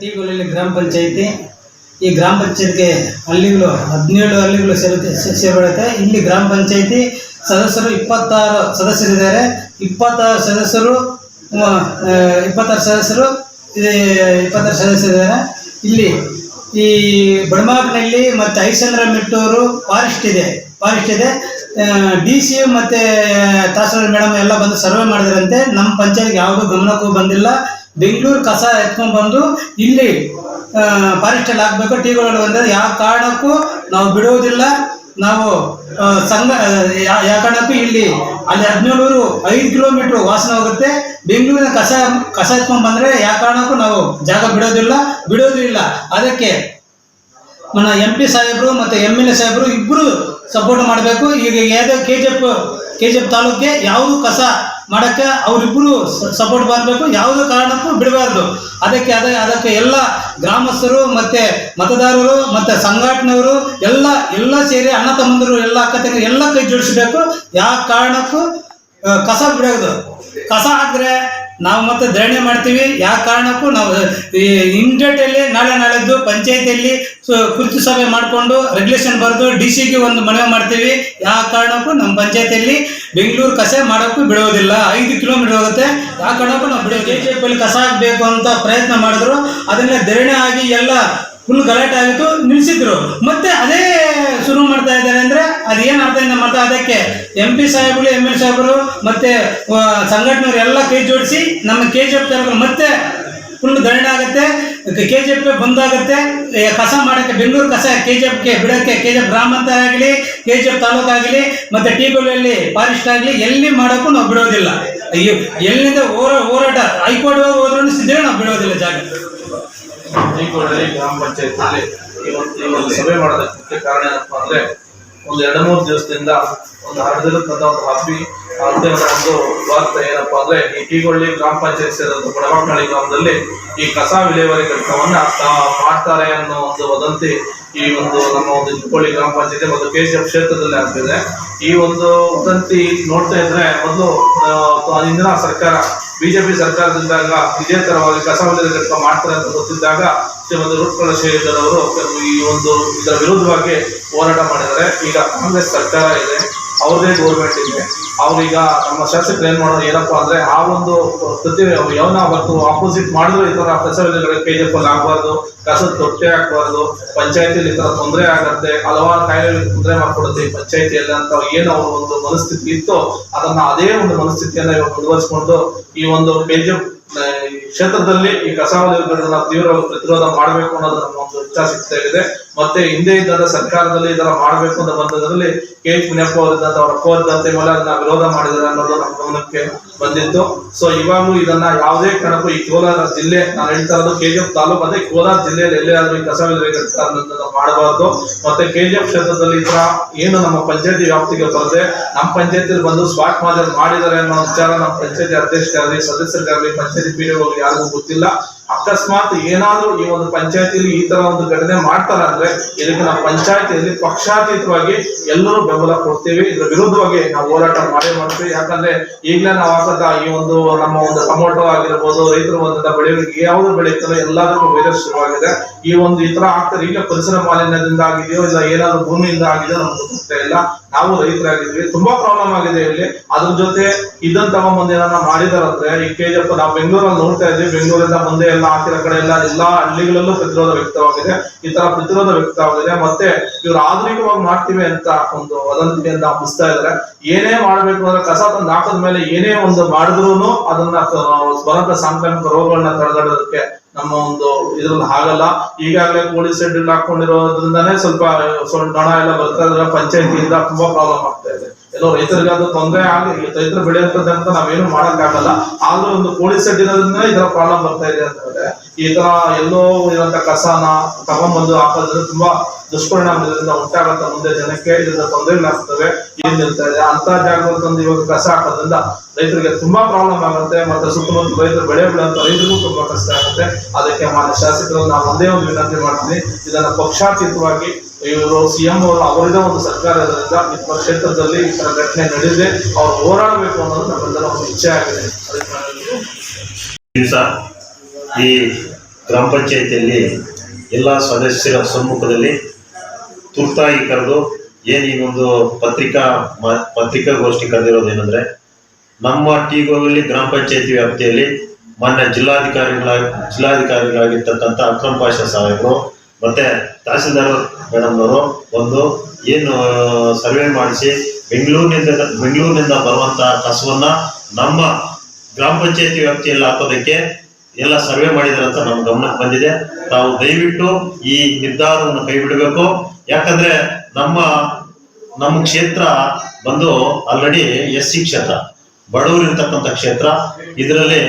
ಟಿಗೊಲ್ಲಿ ಗ್ರಾಮ ಪಂಚಾಯಿತಿ, ಈ ಗ್ರಾಮ ಪಂಚಾಯತ್ಗೆ ಹಳ್ಳಿಗಳು, ಹದಿನೇಳು ಹಳ್ಳಿಗಳು ಸೇರುತ್ತೆ ಇಲ್ಲಿ ಗ್ರಾಮ ಪಂಚಾಯಿತಿ ಸದಸ್ಯರು ಇಪ್ಪತ್ತಾರು ಸದಸ್ಯರಿದ್ದಾರೆ. ಇಪ್ಪತ್ತಾರು ಸದಸ್ಯರು ಇಪ್ಪತ್ತಾರು ಸದಸ್ಯರು ಇಪ್ಪತ್ತಾರು ಸದಸ್ಯರಿದ್ದಾರೆ ಇಲ್ಲಿ ಈ ಬಡಮಾಕ್ನಲ್ಲಿ ಮತ್ತು ಐಸಂದ್ರ ಮೆಟ್ಟೂರು ಫಾರೆಸ್ಟ್ ಇದೆ ಫಾರೆಸ್ಟ್ ಇದೆ. ಡಿ ಸಿ ಮತ್ತು ತಹಸೀಲ್ದಾರ್ ಮೇಡಮ್ ಎಲ್ಲ ಬಂದು ಸರ್ವೆ ಮಾಡಿದ್ರಂತೆ. ನಮ್ಮ ಪಂಚಾಯತ್ಗೆ ಯಾವುದೂ ಗಮನಕ್ಕೂ ಬಂದಿಲ್ಲ. ಬೆಂಗಳೂರು ಕಸ ಎತ್ಕೊಂಡ್ ಬಂದು ಇಲ್ಲಿ ಫಾರೆಸ್ಟಲ್ಲಿ ಹಾಕ್ಬೇಕು ಟೀಗಳು ಬಂದರೆ ಯಾವ ಕಾರಣಕ್ಕೂ ನಾವು ಬಿಡುವುದಿಲ್ಲ ನಾವು ಸಂಘ ಯಾವ ಕಾರಣಕ್ಕೂ ಇಲ್ಲಿ, ಅಲ್ಲಿ ಹದಿನೇಳು ಐದು ಕಿಲೋಮೀಟರ್ ವಾಸನ ಹೋಗುತ್ತೆ. ಬೆಂಗಳೂರಿನ ಕಸ ಕಸ ಎತ್ಕೊಂಡು ಬಂದ್ರೆ ಯಾವ ಕಾರಣಕ್ಕೂ ನಾವು ಜಾಗ ಬಿಡೋದಿಲ್ಲ ಬಿಡೋದಿಲ್ಲ. ಅದಕ್ಕೆ ನನ್ನ ಎಂ ಪಿ ಸಾಹೇಬರು ಮತ್ತು ಎಂ ಎಲ್ ಎ ಸಾಹೇಬರು ಇಬ್ಬರು ಸಪೋರ್ಟ್ ಮಾಡಬೇಕು. ಈಗ ಯಾವುದೇ K G F K G F ತಾಲೂಕಿಗೆ ಯಾವುದು ಕಸ ಮಾಡೋಕ್ಕೆ ಅವರಿಬ್ಬರು ಸಪೋರ್ಟ್ ಬರಬೇಕು ಯಾವುದೇ ಕಾರಣಕ್ಕೂ ಬಿಡಬಾರ್ದು. ಅದಕ್ಕೆ ಅದ, ಅದಕ್ಕೆ ಎಲ್ಲ ಗ್ರಾಮಸ್ಥರು ಮತ್ತು ಮತದಾರರು ಮತ್ತು ಸಂಘಟನೆಯವರು ಎಲ್ಲ ಎಲ್ಲ ಸೇರಿ ಅಣ್ಣ ತಮ್ಮಂದರು, ಎಲ್ಲ ಅಕ್ಕ ಎಲ್ಲ ಕೈ ಜೋಡಿಸಬೇಕು. ಯಾವ ಕಾರಣಕ್ಕೂ ಕಸ ಬಿಡೋದು. ಕಸ ಹಾಕಿದ್ರೆ ನಾವು ಮತ್ತೆ ಧರಣಿ ಮಾಡ್ತೀವಿ. ಯಾವ ಕಾರಣಕ್ಕೂ ನಾವು ಇಮಿಡಿಯೇಟಲ್ಲಿ ನಾಳೆ ನಾಳೆದ್ದು ಪಂಚಾಯತಿಯಲ್ಲಿ ಕುರ್ತು ಸಭೆ ಮಾಡಿಕೊಂಡು ರೆಗ್ಯುಲೇಷನ್ ಬರೆದು ಡಿ ಸಿಗೆ ಒಂದು ಮನವಿ ಮಾಡ್ತೀವಿ. ಯಾವ ಕಾರಣಕ್ಕೂ ನಮ್ಮ ಪಂಚಾಯತಿಯಲ್ಲಿ ಬೆಂಗಳೂರು ಕಸ ಮಾಡೋಕ್ಕೂ ಬಿಡೋದಿಲ್ಲ. ಐದು ಕಿಲೋಮೀಟರ್ ಹೋಗುತ್ತೆ. ಯಾವ ಕಾರಣಕ್ಕೂ ನಾವು ಬಿಡೋದು ಜೆ ಎಫ್ ಕಸ ಹಾಕಬೇಕು ಅಂತ ಪ್ರಯತ್ನ ಮಾಡಿದ್ರು. ಅದನ್ನೇ ಧರಣಿ ಆಗಿ ಎಲ್ಲ ಫುಲ್ ಗಲಾಟೆ ಆಗಿತ್ತು ನಿಲ್ಲಿಸಿದ್ರು ಮತ್ತೆ ಅದೇ ಶುರು ಮಾಡ್ತಾ ಇದ್ದಾರೆ ಅಂದ್ರೆ ಅದೇನ್ ಇಂದ ಮಾಡ್ತಾ ಅದಕ್ಕೆ ಎಂ ಪಿ ಸಾಹೇಬರು ಎಂ ಎಲ್ ಸಾಹೇಬರು ಮತ್ತೆ ಸಂಘಟನೆಯವರು ಎಲ್ಲ ಕೈ ಜೋಡಿಸಿ ನಮ್ಮ ಕೆ ಜಿ ಎಫ್ ಮತ್ತೆ ಫುಲ್ ದಂಡ ಆಗುತ್ತೆ ಕೆ ಜಿ ಎಫ್ ಬಂದಾಗುತ್ತೆ ಕಸ ಮಾಡಕ್ಕೆ, ಬೆಂಗಳೂರು ಕಸ ಕೆ ಜಿ ಎಫ್ಗೆ ಬಿಡೋಕ್ಕೆ ಕೆ ಜಿ ಎಫ್ ಗ್ರಾಮಾಂತರ ಆಗಲಿ ಕೆ ಜಿ ಎಫ್ ತಾಲೂಕು ಆಗಲಿ, ಮತ್ತೆ ಟಿ ಅಲ್ಲಿ ಫಾರೆಸ್ಟ್ ಆಗಲಿ, ಎಲ್ಲಿ ಮಾಡೋಕ್ಕೂ ನಾವು ಬಿಡೋದಿಲ್ಲ. ಅಯ್ಯೋ, ಎಲ್ಲಿಂದ ಹೋರಾ ಹೋರಾಟ, ಹೈಕೋರ್ಟ್ ಹೋದ್ರೂ ಸಿದ್ಧ ನಾವು ಬಿಡೋದಿಲ್ಲ ಜಾಗ. ಈಗೋಡಲ್ಲಿ ಗ್ರಾಮ ಪಂಚಾಯತಿಯಲ್ಲಿ ಇವತ್ತು ಈ ಒಂದು ಸಭೆ ಮಾಡೋದಕ್ಕೆ ಕಾರಣ ಏನಪ್ಪಾ ಅಂದ್ರೆ ಒಂದು ಎರಡು ಮೂರು ದಿವಸದಿಂದ ಒಂದು ಹರಿದಿರತಕ್ಕಂಥ ಒಂದು ಹಬ್ಬಿ ಅಂತ ಒಂದು ವಾರ್ತೆ ಏನಪ್ಪಾ ಅಂದ್ರೆ ಈ ಟೀಗೊಳ್ಳಿ ಗ್ರಾಮ ಪಂಚಾಯತ್ ಸೇರಿದಂತ ಬಡಮಕ್ಕಳಿ ಗ್ರಾಮದಲ್ಲಿ ಈ ಕಸ ವಿಲೇವಾರಿ ಘಟಕವನ್ನ ಮಾಡ್ತಾರೆ ಅನ್ನೋ ಒಂದು ವದಂತಿ ಈ ಒಂದು ನಮ್ಮ ಒಂದು ಗ್ರಾಮ ಪಂಚಾಯತಿ ಮತ್ತು ಕೆ ಸಿ ಎಫ್ ಕ್ಷೇತ್ರದಲ್ಲಿ ಆಗ್ತಿದೆ. ಈ ಒಂದು ವದಂತಿ ನೋಡ್ತಾ ಇದ್ರೆ ಮೊದಲು ಹಿಂದಿನ ಸರ್ಕಾರ ಬಿಜೆಪಿ ಸರ್ಕಾರದಿಂದಾಗ ಇದೇ ತರವಾಗಿ ಕಸ ವಿಲೇವಾರಿ ಘಟಕ ಮಾಡ್ತಾರೆ ಅಂತ ಗೊತ್ತಿದ್ದಾಗ ಶ್ರೀಮತಿ ರೂಪಕಲ ಶೇಖರ್ ಅವರು ಈ ಒಂದು ಇದರ ವಿರುದ್ಧವಾಗಿ ಹೋರಾಟ ಮಾಡಿದ್ದಾರೆ. ಈಗ ಕಾಂಗ್ರೆಸ್ ಸರ್ಕಾರ ಇದೆ. ಅವ್ರದೇ ಗೌರ್ಮೆಂಟ್ ಇದೆ. ಅವ್ರೀಗ ನಮ್ಮ ಶಾಸಕರು ಏನು ಮಾಡೋದು, ಏನಪ್ಪ ಅಂದ್ರೆ ಆ ಒಂದು ಪ್ರತಿ ಯಾವನ ಅವತ್ತು ಆಪೋಸಿಟ್ ಮಾಡಿದ್ರು ಈ ಥರ ಕಸ ಕೆ ಜಿ ಆಗಬಾರ್ದು, ಕಸದ ತೊಟ್ಟೆ ಹಾಕಬಾರ್ದು ಪಂಚಾಯತಿಯಲ್ಲಿ ಈ ತರ ತೊಂದರೆ ಆಗುತ್ತೆ, ಹಲವಾರು ಕಾಯಿಲೆಗಳಿಗೆ ತೊಂದರೆ ಮಾಡ್ಕೊಡುತ್ತೆ ಪಂಚಾಯತಿಯಲ್ಲಿ ಅಂತ ಏನು ಅವ್ರ ಒಂದು ಮನಸ್ಥಿತಿ ಇತ್ತು ಅದನ್ನ ಅದೇ ಒಂದು ಮನಸ್ಥಿತಿಯನ್ನ ಇವಾಗ ಮುಂದುವರಿಸ್ಕೊಂಡು ಈ ಒಂದು ಕೆ ಕ್ಷೇತ್ರದಲ್ಲಿ ಈ ಕಸಾವಳಿಗಳನ್ನ ತೀವ್ರ ಪ್ರತಿರೋಧ ಮಾಡಬೇಕು ಅನ್ನೋದು ನಮ್ಮ ಒಂದು ಇಚ್ಛಾಶಕ್ತಿ ಆಗಿದೆ ಮತ್ತೆ ಹಿಂದೆ ಇದ್ದಂತ ಸರ್ಕಾರದಲ್ಲಿ ಇದನ್ನ ಮಾಡಬೇಕು ಅಂತ ಬಂದದ್ರಲ್ಲಿ ಕೆ ಎಚ್ ಮುನಿಯಪ್ಪ ಅವರಿದ್ದಂತ ಅವರ ಕೋರಿದಂತೆ ಮೇಲೆ ಅದನ್ನ ವಿರೋಧ ಮಾಡಿದ್ದಾರೆ ಅನ್ನೋದು ನಮ್ಮ ಗಮನಕ್ಕೆ ಬಂದಿತ್ತು. ಸೊ ಇವಾಗಲೂ ಇದನ್ನ ಯಾವುದೇ ಕಾರಣಕ್ಕೂ ಈ ಕೋಲಾರ ಜಿಲ್ಲೆ, ನಾನು ಹೇಳ್ತಾ ಇರೋದು ಕೆ ಜಿ ಎಫ್ ತಾಲೂಕು ಅದೇ ಕೋಲಾರ ಜಿಲ್ಲೆಯಲ್ಲಿ ಎಲ್ಲೇ ಆದ್ರೂ ಈ ಕಸ ಅನ್ನೋದನ್ನ ಮಾಡಬಾರ್ದು. ಮತ್ತೆ ಕೆ ಜಿ ಎಫ್ ಕ್ಷೇತ್ರದಲ್ಲಿ ಇದರ ಏನು ನಮ್ಮ ಪಂಚಾಯತಿ ವ್ಯಾಪ್ತಿಗೆ ಬರದೆ ನಮ್ಮ ಪಂಚಾಯತಿಯಲ್ಲಿ ಬಂದು ಸ್ಪಾಟ್ ಮಾದರಿ ಮಾಡಿದ್ದಾರೆ ಅನ್ನೋ ವಿಚಾರ ನಮ್ಮ ಪಂಚಾಯತಿ ಅಧ್ಯಕ್ಷರಾಗಲಿ ಸದಸ್ಯರಿಗಾಗಲಿ ಪಂಚಾಯತಿ ಪಿ ಯಾರಿಗೂ ಗೊತ್ತಿಲ್ಲ. ಅಕಸ್ಮಾತ್ ಏನಾದ್ರೂ ಈ ಒಂದು ಪಂಚಾಯತಿಯಲ್ಲಿ ಈ ತರ ಒಂದು ಘಟನೆ ಮಾಡ್ತಾರಂದ್ರೆ ಇದಕ್ಕೆ ನಾವು ಪಂಚಾಯತಿಯಲ್ಲಿ ಪಕ್ಷಾತೀತವಾಗಿ ಎಲ್ಲರೂ ಬೆಂಬಲ ಕೊಡ್ತೀವಿ. ಇದ್ರ ವಿರುದ್ಧವಾಗಿ ನಾವು ಹೋರಾಟ ಮಾಡೇ ಮಾಡ್ತೀವಿ. ಯಾಕಂದ್ರೆ ಈಗಲೇ ನಾವು ಹಾಕದ ಈ ಒಂದು ನಮ್ಮ ಒಂದು ಟೊಮೊಟೊ ಆಗಿರ್ಬೋದು, ರೈತರು ಬಂದಂತ ಬೆಳೆಗಳಿಗೆ ಯಾವ್ದು ಬೆಳೀತಾರೋ ಎಲ್ಲದಕ್ಕೂ ವೈರಸ್ ಶುರುವಾಗಿದೆ. ಈ ಒಂದು ಈ ತರ ಆಗ್ತಾರೆ ಈಗ ಪರಿಸರ ಮಾಲಿನ್ಯದಿಂದ ಆಗಿದೆಯೋ ಇಲ್ಲ ಏನಾದ್ರು ಭೂಮಿಯಿಂದ ಆಗಿದೆಯೋ ನಮ್ಗೆ ಗೊತ್ತೇ ಇಲ್ಲ. ನಾವು ರೈತರಾಗಿದ್ವಿ, ತುಂಬಾ ಪ್ರಾಬ್ಲಮ್ ಆಗಿದೆ ಇಲ್ಲಿ. ಅದ್ರ ಜೊತೆ ಇದನ್ನ ತಗೊಂಡ್ಬಂದು ಏನಾರ ಮಾಡಿದಾರಂದ್ರೆ, ಈ ಕೆಜಿಎಫ್ ನಾವು ಬೆಂಗಳೂರಲ್ಲಿ ನೋಡ್ತಾ ಇದ್ವಿ. ಬೆಂಗಳೂರಿಂದ ಮುಂದೆ ಎಲ್ಲ ಹಾಕಿರೋ ಕಡೆ ಎಲ್ಲ ಎಲ್ಲಾ ಹಳ್ಳಿಗಳಲ್ಲೂ ಪ್ರತಿರೋಧ ವ್ಯಕ್ತವಾಗಿದೆ. ಈ ತರ ಪ್ರತಿರೋಧ ವ್ಯಕ್ತವಾಗಿದೆ. ಮತ್ತೆ ಇವ್ರು ಆಧುನಿಕವಾಗಿ ಮಾಡ್ತೀವಿ ಅಂತ ಒಂದು ವದಂತಿಯಿಂದ ಹಬ್ಬಿಸ್ತಾ ಇದಾರೆ ಏನೇ ಮಾಡ್ಬೇಕು ಅಂದ್ರೆ ಕಸ ತಂದು ಹಾಕದ ಮೇಲೆ ಏನೇ ಒಂದು ಮಾಡಿದ್ರು ಅದನ್ನ ಕ- ಬರಂತ ಸಾಂಕ್ರಾಮಿಕ ರೋಗಗಳನ್ನ ತಡೆಗಟ್ಟೋದಕ್ಕೆ ನಮ್ಮ ಒಂದು ಇದ್ರಲ್ಲಿ ಆಗಲ್ಲ ಈಗಾಗಲೇ ಕೋಳಿ ಶೆಡ್ ಹಾಕೊಂಡಿರೋದ್ರಿಂದಾನೇ ಸ್ವಲ್ಪ ಸ್ವಲ್ಪ ಹಣ ಎಲ್ಲ ಬರ್ತಾ ಇದ್ರೆ ಪಂಚಾಯತಿಯಿಂದ ತುಂಬಾ ಪ್ರಾಬ್ಲಮ್ ಆಗ್ತಾ ಇದೆ. ಎಲ್ಲೋ ರೈತರಿಗೆ ಅದು ತೊಂದರೆ ಆಗಿ ರೈತರು ಬೆಳೆಯಂತ ನಾವೇನು ಮಾಡಕ್ಕಾಗಲ್ಲ. ಆದ್ರೂ ಒಂದು ಕೋಳಿ ಶೆಡ್ ಇರೋದ್ರಿಂದ ತರ ಪ್ರಾಬ್ಲಮ್ ಬರ್ತಾ ಇದೆ ಅಂತ ಹೇಳಿದ್ರೆ, ಈ ತರ ಎಲ್ಲೋ ಇರೋಂತ ಕಸನ ತಗೊಂಡ್ಬಂದು ಹಾಕೋದ್ರಿಂದ ತುಂಬಾ ದುಷ್ಪರಿಣಾಮ ಇದರಿಂದ ಉಂಟಾಗತ್ತ ಮುಂದೆ ಜನಕ್ಕೆ ಇದರಿಂದ ತೊಂದರೆಗಳಾಗ್ತವೆ ಏನ್ ನಿಲ್ತಾ ಇದೆ. ಅಂತ ಜಾಗದಲ್ಲಿ ತಂದು ಇವಾಗ ಕಸ ಹಾಕೋದ್ರಿಂದ ರೈತರಿಗೆ ತುಂಬಾ ಪ್ರಾಬ್ಲಮ್ ಆಗುತ್ತೆ, ಮತ್ತೆ ಸುತ್ತಮುತ್ತ ರೈತರು ಬೆಳೆ ಬೆಳೆಯುವಂತ ರೈತರಿಗೂ ತುಂಬಾ ಕಷ್ಟ ಆಗುತ್ತೆ. ಅದಕ್ಕೆ ಮಾನ್ಯ ಶಾಸಕರು ನಾವು ಒಂದೇ ಒಂದು ವಿನಂತಿ ಮಾಡ್ತೀನಿ. ಇದನ್ನ ಪಕ್ಷಾತೀತವಾಗಿ ಇವರು ಸಿಎಂ ಅವರು ಅವರಿದ ಒಂದು ಸರ್ಕಾರದಿಂದ ನಿಮ್ಮ ಕ್ಷೇತ್ರದಲ್ಲಿ ಈ ತರ ಘಟನೆ ನಡೆದಿದೆ. ಅವ್ರು ಹೋರಾಡಬೇಕು ಅನ್ನೋದು ನಮ್ಮೆಲ್ಲರ ಒಂದು ಇಚ್ಛೆ ಆಗಿದೆ. ದಿವಸ ಈ ಗ್ರಾಮ ಪಂಚಾಯಿತಿಯಲ್ಲಿ ಎಲ್ಲ ಸದಸ್ಯರ ಸಮ್ಮುಖದಲ್ಲಿ ತುರ್ತಾಗಿ ಕರೆದು ಏನು ಈ ಒಂದು ಪತ್ರಿಕಾ ಮ- ಕರೆದಿರೋದು ಏನಂದ್ರೆ, ನಮ್ಮ ಟಿಗೋವಲ್ಲಿ ಗ್ರಾಮ ಪಂಚಾಯತಿ ವ್ಯಾಪ್ತಿಯಲ್ಲಿ ಮಾನ್ಯ ಜಿಲ್ಲಾಧಿಕಾರಿಗಳ, ಜಿಲ್ಲಾಧಿಕಾರಿಗಳಾಗಿರ್ತಕ್ಕಂಥ ಅಕ್ರಮ ಪಾಷಾ ಸಾಹೇಬರು ಮತ್ತೆ ತಹಸೀಲ್ದಾರ್ ಮೇಡಮ್ನವರು ಒಂದು ಏನು ಸರ್ವೆ ಮಾಡಿಸಿ ಬೆಂಗಳೂರಿನಿಂದ ಬೆಂಗಳೂರಿನಿಂದ ಬರುವಂತಹ ಕಸವನ್ನ ನಮ್ಮ ಗ್ರಾಮ ಪಂಚಾಯತಿ ವ್ಯಾಪ್ತಿಯಲ್ಲಿ ಹಾಕೋದಕ್ಕೆ ಎಲ್ಲ ಸರ್ವೆ ಮಾಡಿದಾರೆ ಅಂತ ನಮ್ಮ ಗಮನಕ್ಕೆ ಬಂದಿದೆ. ತಾವು ದಯವಿಟ್ಟು ಈ ನಿರ್ಧಾರವನ್ನು ಕೈ ಬಿಡಬೇಕು ಯಾಕಂದ್ರೆ ನಮ್ಮ ನಮ್ಮ ಕ್ಷೇತ್ರ ಬಂದು ಆಲ್ರೆಡಿ ಎಸ್ ಸಿ ಕ್ಷೇತ್ರ ಬಡವರು ಇರ್ತಕ್ಕಂಥ ಕ್ಷೇತ್ರ. ಇದರಲ್ಲಿ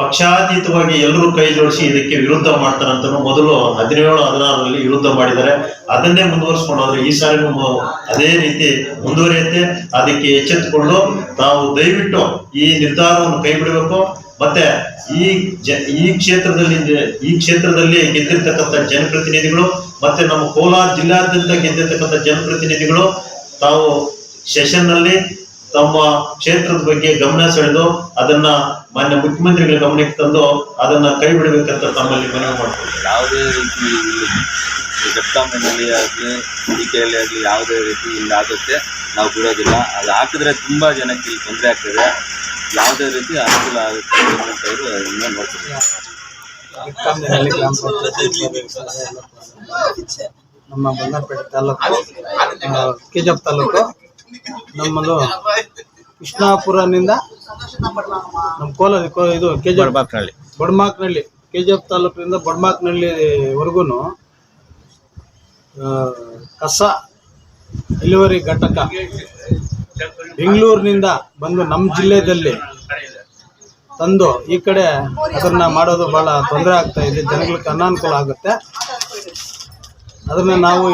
ಪಕ್ಷಾತೀತವಾಗಿ ಎಲ್ಲರೂ ಕೈ ಜೋಡಿಸಿ ಇದಕ್ಕೆ ವಿರುದ್ಧ ಅಂತ ಮೊದಲು ಹದಿನೇಳು, ಹದಿನಾರರಲ್ಲಿ ವಿರುದ್ಧ ಮಾಡಿದ್ದಾರೆ. ಅದನ್ನೇ ಮುಂದುವರಿಸ್ಕೊಂಡು ಈ ಸಾರಿ ಅದೇ ರೀತಿ ಮುಂದುವರಿಯುತ್ತೆ. ಅದಕ್ಕೆ ಎಚ್ಚೆತ್ತುಕೊಂಡು ತಾವು ದಯವಿಟ್ಟು ಈ ನಿರ್ಧಾರವನ್ನು ಕೈ ಬಿಡಬೇಕು ಮತ್ತೆ ಈ ಈ ಕ್ಷೇತ್ರದಲ್ಲಿ ಈ ಕ್ಷೇತ್ರದಲ್ಲಿ ಗೆದ್ದಿರ್ತಕ್ಕಂಥ ಜನಪ್ರತಿನಿಧಿಗಳು, ಮತ್ತೆ ನಮ್ಮ ಕೋಲಾರ ಜಿಲ್ಲಾದ್ಯಂತ ಗೆದ್ದಿರ್ತಕ್ಕಂಥ ಜನಪ್ರತಿನಿಧಿಗಳು, ತಾವು ಸೆಷನ್ನಲ್ಲಿ ತಮ್ಮ ಕ್ಷೇತ್ರದ ಬಗ್ಗೆ ಗಮನ ಸೆಳೆದು ಅದನ್ನ ಮಾನ್ಯ ಮುಖ್ಯಮಂತ್ರಿಗಳ ಗಮನಕ್ಕೆ ತಂದು ಅದನ್ನ ಕೈ ಬಿಡಬೇಕಂತ ತಮ್ಮಲ್ಲಿ ಮನವಿ ಮಾಡ್ತೀನಿ ಯಾವುದೇ ರೀತಿ ಘಟ್ಟಾಮಿನಲ್ಲಿ ಆಗಲಿ ಹೂಡಿಕೆಯಲ್ಲಿ ಆಗಲಿ ಯಾವುದೇ ರೀತಿ ಇಲ್ಲಿ ಆಗುತ್ತೆ ನಾವು ಬಿಡೋದಿಲ್ಲ. ಅದು ಹಾಕಿದ್ರೆ ತುಂಬ ಜನಕ್ಕೆ ಇಲ್ಲಿ ತೊಂದರೆ ಆಗ್ತದೆ. ಯಾವುದೇ ರೀತಿ ಅನುಕೂಲ ಆಗುತ್ತೆ ಅಂತ ಅವರು ಅದನ್ನ ನೋಡ್ತಿದ್ದಾರೆ ನಮ್ಮ ಬಂಗಾರಪೇಟೆ ತಾಲೂಕು ಕೆಜಪ್ ಜಿ ತಾಲೂಕು ನಮ್ಮದು ಕೃಷ್ಣಾಪುರನಿಂದ ನಮ್ಮ ಕೋಲಾರ ಕೋ- ಇದು ಕೆ ಜಿ ಎಫ್ ಬಡ್ಮಾಕ್ನಳ್ಳಿ ಕೆ ಜಿ ಎಫ್ ತಾಲೂಕಿನಿಂದ ಬಡ್ಮಾಕ್ನಳ್ಳಿವರೆಗೂ ಕಸ ಇಳುವರಿ ಘಟಕ ಬೆಂಗಳೂರಿನಿಂದ ಬಂದು ನಮ್ಮ ಜಿಲ್ಲೆಯಲ್ಲಿ ತಂದು ಈ ಕಡೆ ಅದನ್ನ ಮಾಡೋದು ಬಹಳ ತೊಂದರೆ ಆಗ್ತಾ ಇದೆ. ಜನಗಳಿಗೆ ಅನಾನುಕೂಲ ಆಗುತ್ತೆ. ಅದನ್ನ ನಾವು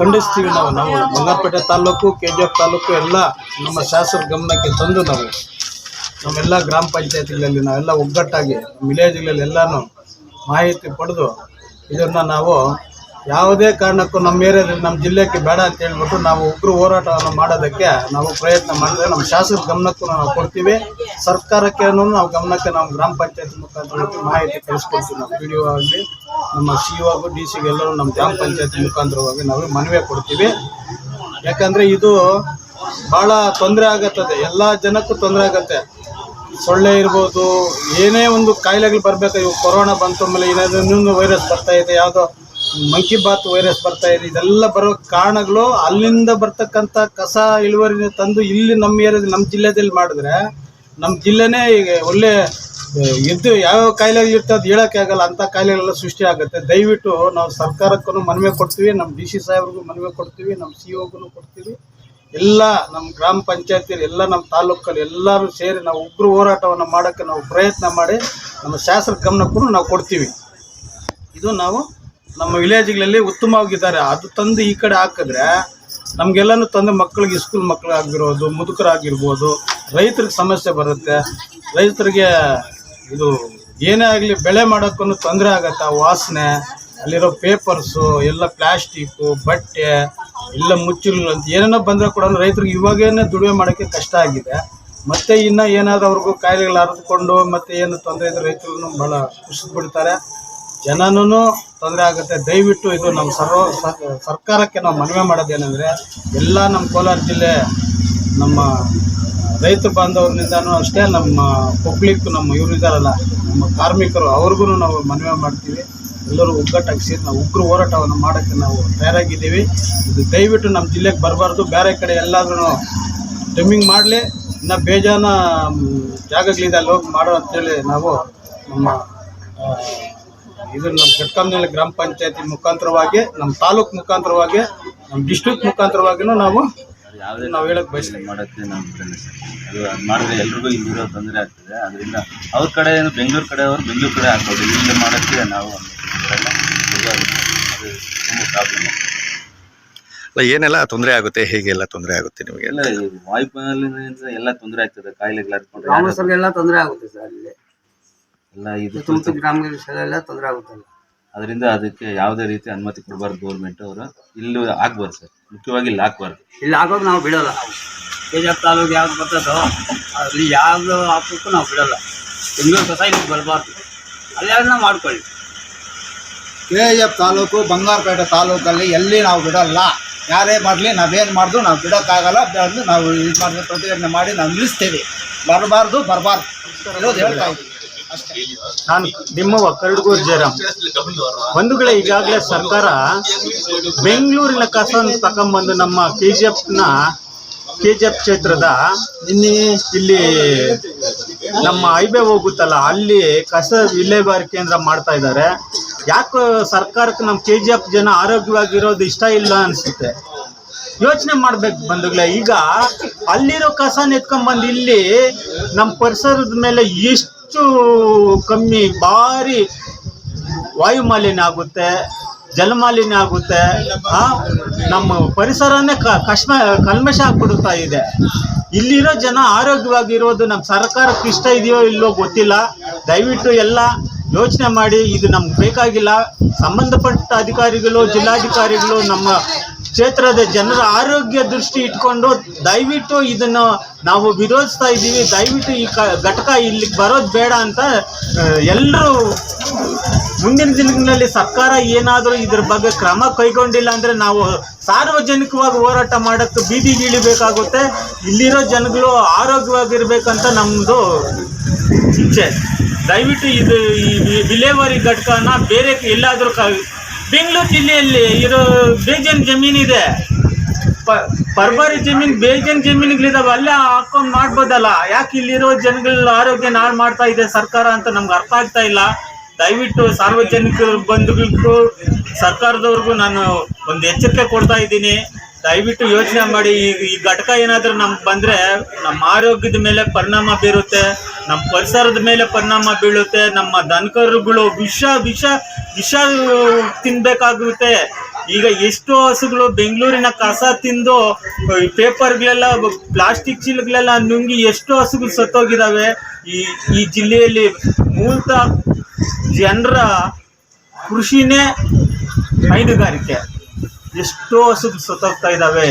ಖಂಡಿಸ್ತೀವಿ ನಾವು. ನಾವು Bangarapete taluk K G F taluk ಎಲ್ಲ ನಮ್ಮ ಶಾಸಕರ ಗಮನಕ್ಕೆ ತಂದು ನಾವು ನಮ್ಮೆಲ್ಲ ಗ್ರಾಮ ಪಂಚಾಯತಿಗಳಲ್ಲಿ ನಾವೆಲ್ಲ ಒಗ್ಗಟ್ಟಾಗಿ ವಿಲೇಜ್ಗಳಲ್ಲಿ ಎಲ್ಲಾನು ಮಾಹಿತಿ ಪಡೆದು ಇದನ್ನ ನಾವು ಯಾವುದೇ ಕಾರಣಕ್ಕೂ ನಮ್ಮ ಏರಿಯಾದಲ್ಲಿ ನಮ್ಮ ಜಿಲ್ಲೆಗೆ ಬೇಡ ಅಂತ ಹೇಳ್ಬಿಟ್ಟು ನಾವು ಉಗ್ರ ಹೋರಾಟವನ್ನು ಮಾಡೋದಕ್ಕೆ ನಾವು ಪ್ರಯತ್ನ ಮಾಡಿದ್ರೆ ನಮ್ಮ ಶಾಸಕರ ಗಮನಕ್ಕೂ ನಾವು ಕೊಡ್ತೀವಿ. ಸರ್ಕಾರಕ್ಕೆ ನಾವು ಗಮನಕ್ಕೆ ನಾವು ಗ್ರಾಮ ಪಂಚಾಯತ್ ಮುಖಾಂತರ ಮಾಹಿತಿ ಕಳಿಸ್ಕೊಡ್ತೀವಿ ನಾವು ಪಿ ಡಿ ಆಗಲಿ, ನಮ್ಮ ಸಿ ಒಗೂ ಡಿ ಸಿಗೆ ಎಲ್ಲರೂ ನಮ್ಮ ಗ್ರಾಮ ಪಂಚಾಯತ್ ಮುಖಾಂತರವಾಗಿ ನಾವು ಮನವಿ ಕೊಡ್ತೀವಿ. ಯಾಕಂದರೆ ಇದು ಭಾಳ ತೊಂದರೆ ಆಗತ್ತದೆ. ಎಲ್ಲ ಜನಕ್ಕೂ ತೊಂದರೆ ಆಗತ್ತೆ. ಸೊಳ್ಳೆ ಇರ್ಬೋದು, ಏನೇ ಒಂದು ಕಾಯಿಲೆಗಳು ಬರಬೇಕು ಇವು ಕೊರೋನಾ ಬಂತ ಮೇಲೆ ಏನಾದರೂ ಇನ್ನೊಂದು ವೈರಸ್ ಬರ್ತಾ ಇದೆ, ಯಾವುದೋ ಮಂಕಿ ಬಾತ್ ವೈರಸ್ ಬರ್ತಾ ಇದೆ, ಇದೆಲ್ಲ ಬರೋ ಕಾರಣಗಳು ಅಲ್ಲಿಂದ ಬರ್ತಕ್ಕಂಥ ಕಸ ಇಳುವರಿನ ತಂದು ಇಲ್ಲಿ ನಮ್ಮ ಏರಿಯಾದಲ್ಲಿ, ನಮ್ಮ ಜಿಲ್ಲೆದಲ್ಲಿ ಮಾಡಿದ್ರೆ ನಮ್ಮ ಜಿಲ್ಲೆನೇ ಈಗ ಒಳ್ಳೆ ಎದ್ದು ಯಾವ್ಯಾವ ಕಾಯಿಲೆಗಳು ಇರ್ತದೆ ಹೇಳೋಕ್ಕೆ ಆಗಲ್ಲ ಅಂಥ ಕಾಯಿಲೆಗಳೆಲ್ಲ ಸೃಷ್ಟಿ ಆಗುತ್ತೆ. ದಯವಿಟ್ಟು ನಾವು ಸರ್ಕಾರಕ್ಕೂ ಮನವಿ ಕೊಡ್ತೀವಿ ನಮ್ಮ ಡಿ ಸಿ ಸಾಹೇಬ್ರಿಗೂ ಮನವಿ ಕೊಡ್ತೀವಿ ನಮ್ಮ ಸಿ ಒಗೂ ಕೊಡ್ತೀವಿ. ಎಲ್ಲ ನಮ್ಮ ಗ್ರಾಮ ಪಂಚಾಯತಿಯಲ್ಲಿ, ಎಲ್ಲ ನಮ್ಮ ತಾಲೂಕಲ್ಲಿ ಎಲ್ಲರೂ ಸೇರಿ ನಾವು ಉಗ್ರ ಹೋರಾಟವನ್ನು ಮಾಡೋಕ್ಕೆ ನಾವು ಪ್ರಯತ್ನ ಮಾಡಿ ನಮ್ಮ ಶಾಸಕ ಗಮನಕ್ಕೂ ನಾವು ಕೊಡ್ತೀವಿ. ಇದು ನಾವು ನಮ್ಮ ವಿಲೇಜ್ಗಳಲ್ಲಿ ಉತ್ತಮವಾಗಿದ್ದಾರೆ. ಅದು ತಂದು ಈ ಕಡೆ ಹಾಕಿದ್ರೆ ನಮಗೆಲ್ಲನೂ ತಂದು ಮಕ್ಕಳಿಗೆ, ಸ್ಕೂಲ್ ಮಕ್ಕಳಾಗಿರ್ಬೋದು ಮುದುಕರಾಗಿರ್ಬೋದು ರೈತರಿಗೆ ಸಮಸ್ಯೆ ಬರುತ್ತೆ. ರೈತರಿಗೆ ಇದು ಏನೇ ಆಗಲಿ ಬೆಳೆ ಮಾಡೋಕ್ಕೂ ತೊಂದರೆ ಆಗತ್ತೆ? ವಾಸನೆ, ಅಲ್ಲಿರೋ ಪೇಪರ್ಸು ಎಲ್ಲ ಪ್ಲಾಸ್ಟಿಕ್ಕು ಬಟ್ಟೆ, ಎಲ್ಲ ಮುಚ್ಚಲು ಅಂತ ಏನೇನೋ ಬಂದರೆ ಕೂಡ ರೈತರಿಗೆ ಇವಾಗೇನೆ ದುಡಿಮೆ ಮಾಡೋಕ್ಕೆ ಕಷ್ಟ ಆಗಿದೆ. ಮತ್ತೆ ಇನ್ನು ಏನಾದರೂ ಅವ್ರಿಗೂ ಕಾಯಿಲೆಗಳು ಹರಿದುಕೊಂಡು ಮತ್ತೆ ಏನು ತೊಂದರೆ ಇದ್ದರೆ ರೈತರು ಭಾಳ ಬಿಡ್ತಾರೆ. ಜನನೂ ತೊಂದರೆ ಆಗುತ್ತೆ. ದಯವಿಟ್ಟು ಇದು ನಮ್ಮ ಸರ್ವ ಸರ್- ಸರ್ಕಾರಕ್ಕೆ ನಾವು ಮನವಿ ಮಾಡೋದೇನೆಂದರೆ, ಎಲ್ಲ ನಮ್ಮ ಕೋಲಾರ ಜಿಲ್ಲೆ ನಮ್ಮ ರೈತ ಬಾಂಧವರಿಂದನೂ ಅಷ್ಟೇ ನಮ್ಮ ಪಬ್ಲಿಕ್ ನಮ್ಮ ಇವರು ಇದ್ದಾರಲ್ಲ ನಮ್ಮ ಕಾರ್ಮಿಕರು ಅವ್ರಿಗೂ ನಾವು ಮನವಿ ಮಾಡ್ತೀವಿ. ಎಲ್ಲರೂ ಒಗ್ಗಟ್ಟಾಗಿ ಸೇರಿ ನಾವು ಉಗ್ರ ಹೋರಾಟವನ್ನು ಮಾಡೋಕ್ಕೆ ನಾವು ತಯಾರಾಗಿದ್ದೀವಿ. ಇದು ದಯವಿಟ್ಟು ನಮ್ಮ ಜಿಲ್ಲೆಗೆ ಬರಬಾರ್ದು. ಬೇರೆ ಕಡೆ ಎಲ್ಲಾದ್ರೂ ಟೈಮಿಂಗ್ ಮಾಡಲಿ. ಇನ್ನು ಬೇಜಾನ ಜಾಗಗಳಿಂದ, ಅಲ್ಲಿ ಹೋಗಿ ಮಾಡೋ ಅಂತೇಳಿ ನಾವು ನಮ್ಮ ಇದು ನಮ್ಮ ಘಟ್ಕಂನಲ್ಲಿ ಗ್ರಾಮ ಪಂಚಾಯತಿ ಮುಖಾಂತರವಾಗಿ, ನಮ್ಮ ತಾಲೂಕು ಮುಖಾಂತರವಾಗಿ, ನಮ್ಮ ಡಿಸ್ಟ್ರಿಕ್ಟ್ ಮುಖಾಂತರವಾಗಿಯೂ ನಾವು ಯಾವುದೇ ನಾವು ಹೇಳಕ್ ಬಯಸ್ತೀವಿ ಮಾಡೋಕ್ಕೆ ನಾವು ಬಿಡಲ್ಲ ಸರ್. ಅದು ಅದು ಮಾಡಿದ್ರೆ ಎಲ್ರಿಗೂ ಇಲ್ಲಿರೋ ತೊಂದರೆ ಆಗ್ತದೆ. ಅದರಿಂದ ಅವ್ರ ಕಡೆ ಏನು ಬೆಂಗಳೂರು ಕಡೆ ಅವರು ಬೆಂಗಳೂರು ಕಡೆ ಹಾಕೋದು ಇಲ್ಲಿ ಮಾಡೋಕ್ಕೆ ನಾವು ಬಿಡಲ್ಲ. ಅದು ತುಂಬ ಪ್ರಾಬ್ಲಮ್ ಅಲ್ಲ ಏನೆಲ್ಲ ತೊಂದರೆ ಆಗುತ್ತೆ? ಹೇಗೆ ಎಲ್ಲ ತೊಂದರೆ ಆಗುತ್ತೆ ನಿಮಗೆ? ಎಲ್ಲ ವಾಯುಪಾಲಿನಿಂದ ಎಲ್ಲ ತೊಂದರೆ ಆಗ್ತದೆ. ಕಾಯಿಲೆಗಳು ಹರ್ಕೊಂಡ್ರೆ ಗ್ರಾಮಸ್ಥರಿಗೆಲ್ಲ ತೊಂದರೆ ಆಗುತ್ತೆ ಸರ್ ಇಲ್ಲಿ ಎಲ್ಲ ಇದು ಗ್ರಾಮಗಳ ವಿಷಯ ಎಲ್ಲ ತೊಂದರೆ ಆಗುತ್ತಲ್ಲ. ಅದರಿಂದ ಅದಕ್ಕೆ ಯಾವುದೇ ರೀತಿ ಅನುಮತಿ ಕೊಡಬಾರ್ದು ಗೌರ್ಮೆಂಟ್ ಅವರು. ಇಲ್ಲಿ ಹಾಕ್ಬಾರ್ದು ಸರ್. ಮುಖ್ಯವಾಗಿ ಇಲ್ಲಿ ಹಾಕ್ಬಾರ್ದು ಇಲ್ಲಿ ಆಗೋದು ನಾವು ಬಿಡೋಲ್ಲ. ಕೆ ಜಿ ಎಫ್ ತಾಲೂಕು ಯಾವ್ದು ಬರ್ತದೋ ಅಲ್ಲಿ ಯಾವ್ದು ಹಾಕೋಕ್ಕೂ ನಾವು ಬಿಡೋಲ್ಲ. ಬೆಂಗಳೂರು ಕಸ ಇಲ್ಲಿ ಬರಬಾರ್ದು. ಅಲ್ಲೆಲ್ಲ ಮಾಡ್ಕೊಳ್ಳಿ. ಕೆ ಎಫ್ ತಾಲೂಕು ಬಂಗಾರಪೇಟೆ ತಾಲೂಕಲ್ಲಿ ಎಲ್ಲಿ ನಾವು ಬಿಡಲ್ಲ. ಯಾರೇ ಮಾಡಲಿ ನಾವೇನು ಮಾಡಿದ್ರು ನಾವು ಬಿಡೋಕ್ಕಾಗಲ್ಲ. ಬೆಳೆದು ನಾವು ಇದು ಮಾಡಿ ಪ್ರತಿಭಟನೆ ಮಾಡಿ ನಾವು ನಿಲ್ಲಿಸ್ತೀವಿ. ಬರಬಾರ್ದು ಬರಬಾರ್ದು. ಇರೋದು ಹೇಳ್ತಾ ಇದ್ದೀವಿ ನಾನು ನಿಮ್ಮವ ಕರಡ್ಗೂರು ಜಯರಾಮ್. ಬಂಧುಗಳೇ ಈಗಾಗಲೇ ಸರ್ಕಾರ ಬೆಂಗಳೂರಿನ ಕಸವನ್ನು ತಗೊಂಬಂದು ನಮ್ಮ ಕೆ ಜಿ ಎಫ್ನ ಕೆ ಜಿ ಎಫ್ ಕ್ಷೇತ್ರದ ಇಲ್ಲಿ ಇಲ್ಲಿ ನಮ್ಮ ಐಬೆ ಹೋಗುತ್ತಲ್ಲ, ಅಲ್ಲಿ ಕಸ ವಿಲೇವಾರಿ ಕೇಂದ್ರ ಮಾಡ್ತಾ ಇದ್ದಾರೆ. ಯಾಕೆ ಸರ್ಕಾರಕ್ಕೆ ನಮ್ಮ ಕೆ ಜಿ ಎಫ್ ಜನ ಆರೋಗ್ಯವಾಗಿರೋದು ಇಷ್ಟ ಇಲ್ಲ ಅನಿಸುತ್ತೆ. ಯೋಚನೆ ಮಾಡ್ಬೇಕು ಬಂಧುಗಳೇ, ಈಗ ಅಲ್ಲಿರೋ ಕಸ ಎತ್ಕೊಂಡ್ಬಂದು ಇಲ್ಲಿ ನಮ್ಮ ಪರಿಸರದ ಮೇಲೆ ಎಷ್ಟು ಕಮ್ಮಿ ಭಾರಿ ವಾಯುಮಾಲಿನ್ಯ ಆಗುತ್ತೆ, ಜಲಮಾಲಿನ್ಯ ಆಗುತ್ತೆ. ನಮ್ಮ ಪರಿಸರನೇ ಕಶ್ಮ ಕಲ್ಮಶ ಆಗ್ಬಿಡುತ್ತಾ ಇದೆ. ಇಲ್ಲಿರೋ ಜನ ಆರೋಗ್ಯವಾಗಿರೋದು ನಮ್ಮ ಸರ್ಕಾರಕ್ಕೆ ಇಷ್ಟ ಇದೆಯೋ ಇಲ್ಲೋ ಗೊತ್ತಿಲ್ಲ. ದಯವಿಟ್ಟು ಎಲ್ಲ ಯೋಚನೆ ಮಾಡಿ, ಇದು ನಮ್ಗೆ ಬೇಕಾಗಿಲ್ಲ. ಸಂಬಂಧಪಟ್ಟ ಅಧಿಕಾರಿಗಳು, ಜಿಲ್ಲಾಧಿಕಾರಿಗಳು ನಮ್ಮ ಕ್ಷೇತ್ರದ ಜನರ ಆರೋಗ್ಯ ದೃಷ್ಟಿ ಇಟ್ಕೊಂಡು ದಯವಿಟ್ಟು ಇದನ್ನು ನಾವು ವಿರೋಧಿಸ್ತಾ ಇದ್ದೀವಿ. ದಯವಿಟ್ಟು ಈ ಘಟಕ ಇಲ್ಲಿಗೆ ಬರೋದು ಬೇಡ ಅಂತ ಎಲ್ಲರೂ ಮುಂದಿನ ದಿನಗಳಲ್ಲಿ ಸರ್ಕಾರ ಏನಾದರೂ ಇದ್ರ ಬಗ್ಗೆ ಕ್ರಮ ಕೈಗೊಂಡಿಲ್ಲ ಅಂದರೆ ನಾವು ಸಾರ್ವಜನಿಕವಾಗಿ ಹೋರಾಟ ಮಾಡೋಕ್ಕೆ ಬೀದಿಗೆ ಇಳಿಬೇಕಾಗುತ್ತೆ ಇಲ್ಲಿರೋ ಜನಗಳು ಆರೋಗ್ಯವಾಗಿರ್ಬೇಕಂತ ನಮ್ಮದು ಇಚ್ಛೆ. ದಯವಿಟ್ಟು ಇದು ಈ ವಿಲೇವಾರಿ ಘಟಕನ ಬೇರೆ ಎಲ್ಲಾದರೂ ಬೆಂಗಳೂರು ಜಿಲ್ಲೆಯಲ್ಲಿ ಇರೋ ಬೇಜನ್ ಜಮೀನಿದೆ ಪರ್ಬಾರಿ ಜಮೀನ್, ಬೇಜನ್ ಜಮೀನುಗಳಿದಾವೆ, ಅಲ್ಲೇ ಹಾಕೊಂಡು ಮಾಡ್ಬೋದಲ್ಲ? ಯಾಕೆ ಇಲ್ಲಿರೋ ಜನಗಳ ಆರೋಗ್ಯ ನಾಳು ಮಾಡ್ತಾ ಇದೆ ಸರ್ಕಾರ ಅಂತ ನಮ್ಗೆ ಅರ್ಥ ಆಗ್ತಾ ಇಲ್ಲ. ದಯವಿಟ್ಟು ಸಾರ್ವಜನಿಕ ಬಂಧುಗಳಿಗೂ, ಸರ್ಕಾರದವ್ರಿಗೂ ನಾನು ಒಂದು ಎಚ್ಚರಿಕೆ ಕೊಡ್ತಾ ಇದ್ದೀನಿ. ದಯವಿಟ್ಟು ಯೋಚನೆ ಮಾಡಿ, ಈ ಈ ಘಟಕ ಏನಾದರೂ ನಮ್ಗೆ ಬಂದರೆ ನಮ್ಮ ಆರೋಗ್ಯದ ಮೇಲೆ ಪರಿಣಾಮ ಬೀರುತ್ತೆ, ನಮ್ಮ ಪರಿಸರದ ಮೇಲೆ ಪರಿಣಾಮ ಬೀಳುತ್ತೆ, ನಮ್ಮ ದನಕರುಗಳು ವಿಷ ವಿಷ ವಿಷ ತಿನ್ನಬೇಕಾಗುತ್ತೆ ಈಗ ಎಷ್ಟೋ ಹಸುಗಳು ಬೆಂಗಳೂರಿನ ಕಸ ತಿಂದು ಪೇಪರ್ಗಳೆಲ್ಲ, ಪ್ಲಾಸ್ಟಿಕ್ ಚೀಲಗಳೆಲ್ಲ ನುಂಗಿ ಎಷ್ಟೋ ಹಸುಗಳು ಸತ್ತೋಗಿದ್ದಾವೆ ಈ ಈ ಜಿಲ್ಲೆಯಲ್ಲಿ ಮೂಲತಃ ಜನರ ಕೃಷಿನೇ ಹೈನುಗಾರಿಕೆ. ಎಷ್ಟೋ ಹಸುಗಳು ಸತ್ತೋಗ್ತಾ ಇದ್ದಾವೆ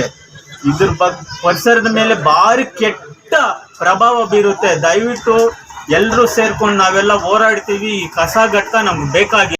ಇದ್ರ ಬಗ್ಗೆ ಪರಿಸರದ ಮೇಲೆ ಭಾರಿ ಕೆಟ್ಟ ಪ್ರಭಾವ ಬೀರುತ್ತೆ. ದಯವಿಟ್ಟು ಎಲ್ಲರೂ ಸೇರ್ಕೊಂಡು ನಾವೆಲ್ಲ ಹೋರಾಡ್ತೀವಿ. ಈ ಕಸ ಘಟಕ ನಮ್ಗೆ ಬೇಕಾಗಿ